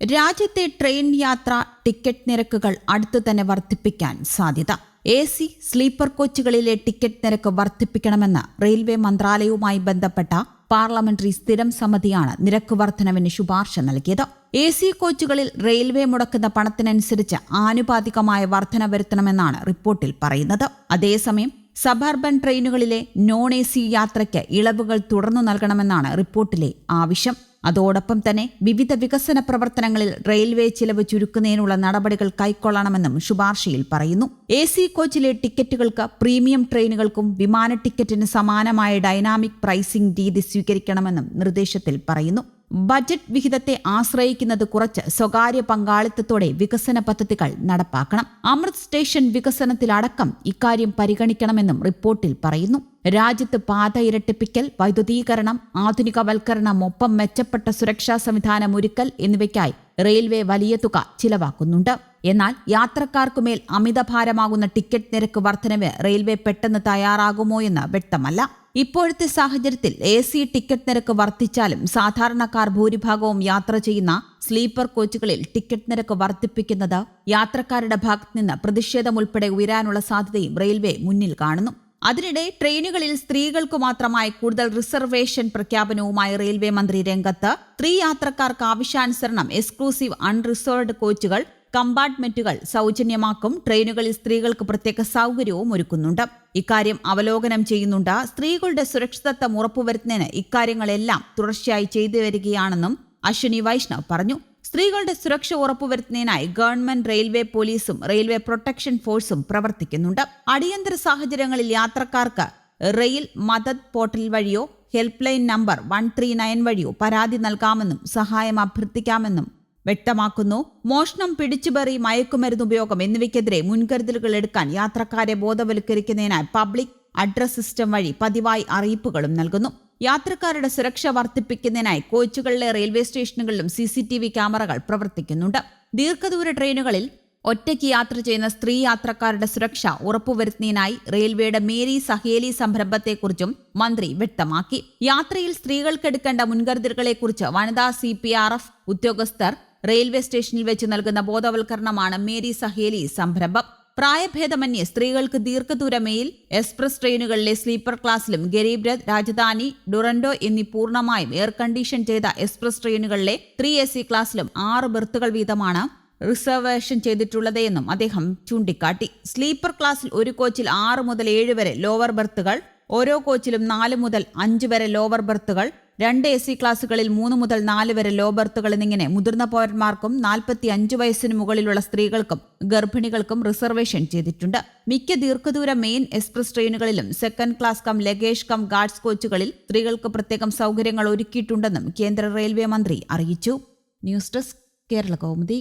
രാജ്യത്തെ ട്രെയിൻ യാത്ര ടിക്കറ്റ് നിരക്കുകൾ അടുത്തു തന്നെ വർദ്ധിപ്പിക്കാൻ സാധ്യത. എ സി സ്ലീപ്പർ കോച്ചുകളിലെ ടിക്കറ്റ് നിരക്ക് വർദ്ധിപ്പിക്കണമെന്ന് റെയിൽവേ മന്ത്രാലയവുമായി ബന്ധപ്പെട്ട പാർലമെന്ററി സ്ഥിരം സമിതിയാണ് നിരക്ക് വർധനവിന് ശുപാർശ നൽകിയത്. എ സി കോച്ചുകളിൽ റെയിൽവേ മുടക്കുന്ന പണത്തിനനുസരിച്ച് ആനുപാതികമായ വർധന വരുത്തണമെന്നാണ് റിപ്പോർട്ടിൽ പറയുന്നത്. അതേസമയം സബർബൻ ട്രെയിനുകളിലെ നോൺ എ സി യാത്രയ്ക്ക് ഇളവുകൾ തുടർന്നു നൽകണമെന്നാണ് റിപ്പോർട്ടിലെ ആവശ്യം. അതോടൊപ്പം തന്നെ വിവിധ വികസന പ്രവർത്തനങ്ങളിൽ റെയിൽവേ ചിലവ് ചുരുക്കുന്നതിനുള്ള നടപടികൾ കൈക്കൊള്ളണമെന്നും ശുപാർശയിൽ പറയുന്നു. എ സി കോച്ചിലെ ടിക്കറ്റുകൾക്ക് പ്രീമിയം ട്രെയിനുകൾക്കും വിമാന ടിക്കറ്റിന് സമാനമായ ഡൈനാമിക് പ്രൈസിംഗ് രീതി സ്വീകരിക്കണമെന്നും നിർദ്ദേശത്തിൽ പറയുന്നു. ബജറ്റ് വിഹിതത്തെ ആശ്രയിക്കുന്നത് കുറച്ച് സ്വകാര്യ പങ്കാളിത്തത്തോടെ വികസന പദ്ധതികൾ നടപ്പാക്കണം. അമൃത് സ്റ്റേഷൻ വികസനത്തിലടക്കം ഇക്കാര്യം പരിഗണിക്കണമെന്നും റിപ്പോർട്ടിൽ പറയുന്നു. രാജ്യത്ത് പാത ഇരട്ടിപ്പിക്കൽ വൈദ്യുതീകരണം ആധുനികവൽക്കരണം ഒപ്പം മെച്ചപ്പെട്ട സുരക്ഷാ സംവിധാനം ഒരുക്കൽ എന്നിവയ്ക്കായി റെയിൽവേ വലിയ തുക ചിലവാക്കുന്നുണ്ട്. എന്നാൽ യാത്രക്കാർക്കുമേൽ അമിതഭാരമാകുന്ന ടിക്കറ്റ് നിരക്ക് വർധനവ് റെയിൽവേ പെട്ടെന്ന് തയ്യാറാകുമോ എന്ന് വ്യക്തമല്ല. ഇപ്പോഴത്തെ സാഹചര്യത്തിൽ എ സി ടിക്കറ്റ് നിരക്ക് വർദ്ധിച്ചാലും സാധാരണക്കാർ ഭൂരിഭാഗവും യാത്ര ചെയ്യുന്ന സ്ലീപ്പർ കോച്ചുകളിൽ ടിക്കറ്റ് നിരക്ക് വർദ്ധിപ്പിക്കുന്നത് യാത്രക്കാരുടെ ഭാഗത്ത് നിന്ന് പ്രതിഷേധം ഉൾപ്പെടെ ഉയരാനുള്ള സാധ്യതയും റെയിൽവേ മുന്നിൽ കാണുന്നു. അതിനിടെ ട്രെയിനുകളിൽ സ്ത്രീകൾക്ക് മാത്രമായി കൂടുതൽ റിസർവേഷൻ പ്രഖ്യാപനവുമായി റെയിൽവേ മന്ത്രി രംഗത്ത് സ്ത്രീ യാത്രക്കാർക്ക് ആവശ്യാനുസരണം എക്സ്ക്ലൂസീവ് അൺറിസർവ്ഡ് കോച്ചുകൾ കമ്പാർട്ട്മെന്റുകൾ സൗജന്യമാക്കും ട്രെയിനുകളിൽ സ്ത്രീകൾക്ക് പ്രത്യേക സൗകര്യവും ഒരുക്കുന്നുണ്ട്. ഇക്കാര്യം അവലോകനം ചെയ്യുന്നുണ്ട്. സ്ത്രീകളുടെ സുരക്ഷിതത്വം ഉറപ്പുവരുത്തുന്നതിന് ഇക്കാര്യങ്ങളെല്ലാം തുടർച്ചയായി ചെയ്തു വരികയാണെന്നും അശ്വിനി വൈഷ്ണവ് പറഞ്ഞു. സ്ത്രീകളുടെ സുരക്ഷ ഉറപ്പുവരുത്തുന്നതിനായി ഗവൺമെന്റ് റെയിൽവേ പോലീസും റെയിൽവേ പ്രൊട്ടക്ഷൻ ഫോഴ്സും പ്രവർത്തിക്കുന്നുണ്ട്. അടിയന്തര സാഹചര്യങ്ങളിൽ യാത്രക്കാർക്ക് റെയിൽ മദത് പോർട്ടൽ വഴിയോ helpline number one three nine വഴിയോ പരാതി നൽകാമെന്നും സഹായം അഭ്യർത്ഥിക്കാമെന്നും വ്യക്തമാക്കുന്നു. മോഷണം പിടിച്ചുപറി മയക്കുമരുന്ന് ഉപയോഗം എന്നിവയ്ക്കെതിരെ മുൻകരുതലുകൾ എടുക്കാൻ യാത്രക്കാരെ ബോധവൽക്കരിക്കുന്നതിനായി പബ്ലിക് അഡ്രസ് സിസ്റ്റം വഴി പതിവായി അറിയിപ്പുകളും നൽകുന്നു. യാത്രക്കാരുടെ സുരക്ഷ വർദ്ധിപ്പിക്കുന്നതിനായി കോച്ചുകളിലെ റെയിൽവേ സ്റ്റേഷനുകളിലും സി സി ടി വി ക്യാമറകൾ പ്രവർത്തിക്കുന്നുണ്ട്. ദീർഘദൂര ട്രെയിനുകളിൽ ഒറ്റയ്ക്ക് യാത്ര ചെയ്യുന്ന സ്ത്രീ യാത്രക്കാരുടെ സുരക്ഷ ഉറപ്പുവരുത്തുന്നതിനായി റെയിൽവേയുടെ മേരി സഹേലി സംരംഭത്തെക്കുറിച്ചും മന്ത്രി വ്യക്തമാക്കി. യാത്രയിൽ സ്ത്രീകൾക്കെടുക്കേണ്ട മുൻകരുതലുകളെക്കുറിച്ച് വനിതാ സി പി ആർ എഫ് ഉദ്യോഗസ്ഥർ റെയിൽവേ സ്റ്റേഷനിൽ വെച്ച് നൽകുന്ന ബോധവൽക്കരണമാണ് മേരി സഹേലി സംരംഭം. പ്രായഭേദമന്യേ സ്ത്രീകൾക്ക് ദീർഘദൂര മെയിൽ എക്സ്പ്രസ് ട്രെയിനുകളിലെ സ്ലീപ്പർ ക്ലാസ്സിലും ഗരീബ് രഥ് രാജധാനി ഡുറൻഡോ എന്നീ പൂർണമായും എയർ കണ്ടീഷൻ ചെയ്ത എക്സ്പ്രസ് ട്രെയിനുകളിലെ ത്രീ എ സി ക്ലാസ്സിലും ആറ് ബെർത്തുകൾ വീതമാണ് റിസർവേഷൻ ചെയ്തിട്ടുള്ളത് എന്നും അദ്ദേഹം ചൂണ്ടിക്കാട്ടി. സ്ലീപ്പർ ക്ലാസ്സിൽ ഒരു കോച്ചിൽ ആറ് മുതൽ ഏഴ് വരെ ലോവർ ബെർത്തുകൾ ഓരോ കോച്ചിലും നാല് മുതൽ അഞ്ച് വരെ ലോവർ ബെർത്തുകൾ രണ്ട് എ സി ക്ലാസുകളിൽ മൂന്ന് മുതൽ നാല് വരെ ലോ ബർത്തുകൾ എന്നിങ്ങനെ മുതിർന്ന പൌരന്മാർക്കും നാൽപ്പത്തി അഞ്ച് വയസ്സിന് മുകളിലുള്ള സ്ത്രീകൾക്കും ഗർഭിണികൾക്കും റിസർവേഷൻ ചെയ്തിട്ടുണ്ട്. മിക്ക ദീർഘദൂര main express ട്രെയിനുകളിലും second class cum luggage cum guards കോച്ചുകളിൽ സ്ത്രീകൾക്ക് പ്രത്യേകം സൗകര്യങ്ങൾ ഒരുക്കിയിട്ടുണ്ടെന്നും കേന്ദ്ര റെയിൽവേ മന്ത്രി അറിയിച്ചു. News desk Kerala Kaumudi.